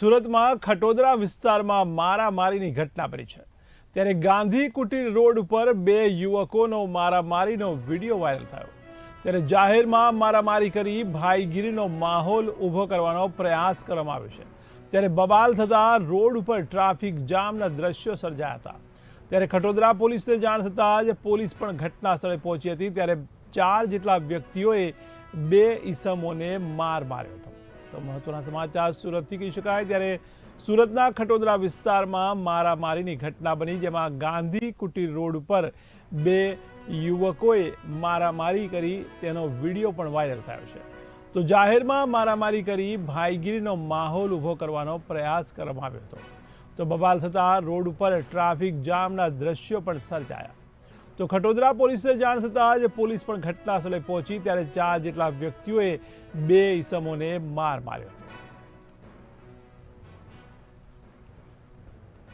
સુરતમાં ખટોદરા વિસ્તારમાં મારામારીની ઘટના બની છે. ત્યારે ગાંધી કુટીર રોડ ઉપર બે યુવકોનો મારામારીનો વીડિયો વાયરલ થયો. ત્યારે જાહેરમાં મારામારી કરી ભાઈગીરીનો માહોલ ઊભો કરવાનો પ્રયાસ કરવામાં આવ્યો છે. ત્યારે બબાલ થતાં રોડ ઉપર ટ્રાફિક જામના દ્રશ્યો સર્જાયા હતા. ત્યારે ખટોદરા પોલીસને જાણ થતાં જ પોલીસ પણ ઘટના સ્થળે પહોંચી હતી. ત્યારે ચાર જેટલા વ્યક્તિઓએ બે ઈસમોને માર માર્યો હતો. તો મહત્વના સમાચાર સુરતથી કહી શકાય. ત્યારે સુરતના ખટોદરા વિસ્તારમાં મારામારીની ઘટના બની, જેમાં ગાંધી કુટીર રોડ ઉપર બે યુવકોએ મારામારી કરી, તેનો વીડિયો પણ વાયરલ થયો છે. તો જાહેરમાં મારામારી કરી, ભાઈગીરીનો માહોલ ઊભો કરવાનો પ્રયાસ કરવામાં આવ્યો હતો. તો બબાલ થતાં રોડ ઉપર ટ્રાફિક જામના દ્રશ્યો પણ સર્જાયા. તો ખટોદરા પોલીસને જાણ થતાં જ પોલીસ પણ ઘટના સ્થળે પહોંચી ત્યારે ચાર જેટલા વ્યક્તિઓએ બે ઈસમોને માર માર્યો